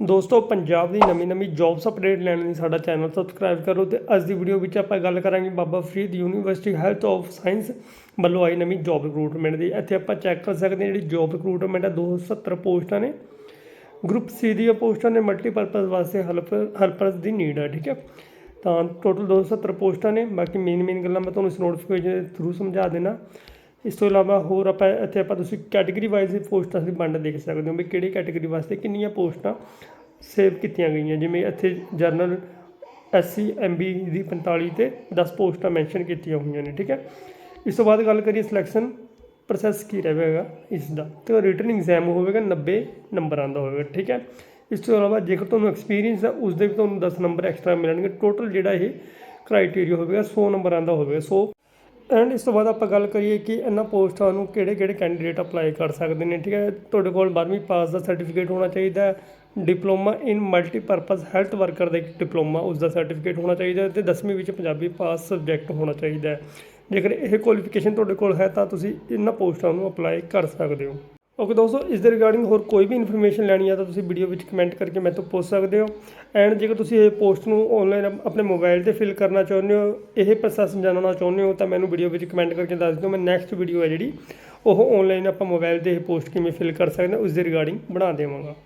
ਦੋਸਤੋ, ਪੰਜਾਬ ਦੀ ਨਵੀਂ ਨਵੀਂ ਜੌਬਸ ਅਪਡੇਟ ਲੈਣ ਲਈ ਸਾਡਾ ਚੈਨਲ ਸਬਸਕ੍ਰਾਈਬ ਕਰੋ ਤੇ ਅੱਜ ਦੀ ਵੀਡੀਓ ਵਿੱਚ ਆਪਾਂ ਗੱਲ ਕਰਾਂਗੇ Baba Farid university health of science ਵੱਲੋਂ ਆਈ ਨਵੀਂ ਜੌਬ ਰਿਕਰੂਟਮੈਂਟ ਦੀ। ਇੱਥੇ ਆਪਾਂ ਚੈੱਕ ਕਰ ਸਕਦੇ ਹਾਂ ਜਿਹੜੀ ਜੌਬ ਰਿਕਰੂਟਮੈਂਟ ਹੈ 270 ਪੋਸਟਾਂ ਨੇ। ਗਰੁੱਪ ਸੀ ਦੀਆਂ ਪੋਸਟਾਂ ਨੇ ਮਲਟੀਪਰਪਸ ਵਾਸਤੇ ਹੈਲਪ ਹੈਲਪਰਸ ਦੀ ਨੀਡ ਹੈ, ਠੀਕ ਹੈ। ਤਾਂ ਟੋਟਲ 270 ਪੋਸਟਾਂ ਨੇ, ਬਾਕੀ ਮੇਨ ਮੇਨ ਗੱਲਾਂ ਮੈਂ ਤੁਹਾਨੂੰ ਇਸ ਨੋਟੀਫਿਕੇਸ਼ਨ ਦੇ ਥਰੂ ਸਮਝਾ ਦੇਣਾ। ਇਸ ਤੋਂ ਇਲਾਵਾ ਹੋਰ ਆਪਾਂ ਇੱਥੇ ਆਪਾਂ ਤੁਸੀਂ ਕੈਟਾਗਰੀ ਵਾਈਜ਼ ਪੋਸਟਾਂ ਦੀ ਵੰਡ ਦੇਖ ਸਕਦੇ ਹੋ ਵੀ ਕਿਹੜੀ ਕੈਟਾਗਰੀ ਵਾਸਤੇ ਕਿੰਨੀਆਂ ਪੋਸਟਾਂ ਸੇਵ ਕੀਤੀਆਂ ਗਈਆਂ। ਜਿਵੇਂ ਇੱਥੇ ਜਰਨਲ ਐਸਸੀ ਐਮਬੀ ਦੀ 45 ਤੇ 10 ਪੋਸਟਾਂ ਮੈਂਸ਼ਨ ਕੀਤੀਆਂ ਹੋਈਆਂ ਨੇ, ਠੀਕ ਹੈ? ਇਸ ਤੋਂ ਬਾਅਦ ਗੱਲ ਕਰੀਏ ਸਿਲੈਕਸ਼ਨ ਪ੍ਰੋਸੈਸ ਕੀ ਰਹੇਗਾ ਇਸ ਦਾ ਤੇ ਰਿਟਨ ਐਗਜ਼ਾਮ ਹੋਵੇਗਾ 90 ਨੰਬਰਾਂ ਦਾ ਹੋਵੇਗਾ, ਠੀਕ ਹੈ? ਇਸ ਤੋਂ ਇਲਾਵਾ ਜੇਕਰ ਤੁਹਾਨੂੰ ਐਕਸਪੀਰੀਅੰਸ ਹੈ ਉਸ ਦੇ ਵੀ ਤੁਹਾਨੂੰ 10 ਨੰਬਰ ਐਕਸਟਰਾ ਮਿਲਣਗੇ। ਟੋਟਲ ਜਿਹੜਾ ਇਹ ਕ੍ਰਾਈਟੇਰੀਆ ਹੋਵੇਗਾ 100 ਨੰਬਰਾਂ ਦਾ ਹੋਵੇਗਾ। ਸੋ ਐਂਡ ਇਸ ਤੋਂ ਬਾਅਦ ਆਪਾਂ ਗੱਲ ਕਰੀਏ ਕਿ ਇਹਨਾਂ ਪੋਸਟਾਂ ਨੂੰ ਕਿਹੜੇ ਕਿਹੜੇ ਕੈਂਡੀਡੇਟ ਅਪਲਾਈ ਕਰ ਸਕਦੇ ਨੇ, ਠੀਕ ਹੈ? ਤੁਹਾਡੇ ਕੋਲ 12ਵੀਂ ਪਾਸ ਦਾ ਸਰਟੀਫਿਕੇਟ ਹੋਣਾ ਚਾਹੀਦਾ ਹੈ diploma in multipurpose health worker ਦਾ ਇੱਕ ਡਿਪਲੋਮਾ ਉਸ ਦਾ ਸਰਟੀਫਿਕੇਟ ਹੋਣਾ ਚਾਹੀਦਾ ਹੈ ਤੇ 10ਵੀਂ ਵਿੱਚ ਪੰਜਾਬੀ ਪਾਸ ਸਬਜੈਕਟ ਹੋਣਾ ਚਾਹੀਦਾ ਜੇਕਰ ਇਹ ਕੁਆਲੀਫਿਕੇਸ਼ਨ ਤੁਹਾਡੇ ਕੋਲ ਹੈ ਤਾਂ ਤੁਸੀਂ ਇਹਨਾਂ ਪੋਸਟਾਂ ਨੂੰ ਅਪਲਾਈ ਕਰ ਸਕਦੇ ਹੋ। ਓਕੇ ਦੋਸਤੋ, ਇਸ ਦੇ ਰਿਗਾਰਡਿੰਗ ਹੋਰ ਕੋਈ ਵੀ ਇਨਫੋਰਮੇਸ਼ਨ ਲੈਣੀ ਆ ਤਾਂ ਤੁਸੀਂ ਵੀਡੀਓ ਵਿੱਚ ਕਮੈਂਟ ਕਰਕੇ ਮੇਰੇ ਤੋਂ ਪੁੱਛ ਸਕਦੇ ਹੋ। ਐਂਡ ਜੇਕਰ ਤੁਸੀਂ ਇਹ ਪੋਸਟ ਨੂੰ ਆਨਲਾਈਨ ਆਪਣੇ ਮੋਬਾਈਲ ਤੇ ਫਿਲ ਕਰਨਾ ਚਾਹੁੰਦੇ ਹੋ, ਇਹ ਪ੍ਰੋਸੈਸ ਸਮਝਾਉਣਾ ਚਾਹੁੰਦੇ ਹੋ, ਤਾਂ ਮੈਨੂੰ ਵੀਡੀਓ ਵਿੱਚ ਕਮੈਂਟ ਕਰਕੇ ਦੱਸ ਦਿਓ। ਮੈਂ ਨੈਕਸਟ ਵੀਡੀਓ ਹੈ ਜਿਹੜੀ, ਉਹ ਆਨਲਾਈਨ ਆਪਾਂ ਮੋਬਾਈਲ ਤੇ ਇਹ ਪੋਸਟ ਕਿਵੇਂ ਫਿਲ ਕਰ ਸਕਦੇ ਹਾਂ, ਉਸ ਦੇ ਰਿਗਾਰਡਿੰਗ ਬਣਾ ਦੇਵਾਂਗਾ।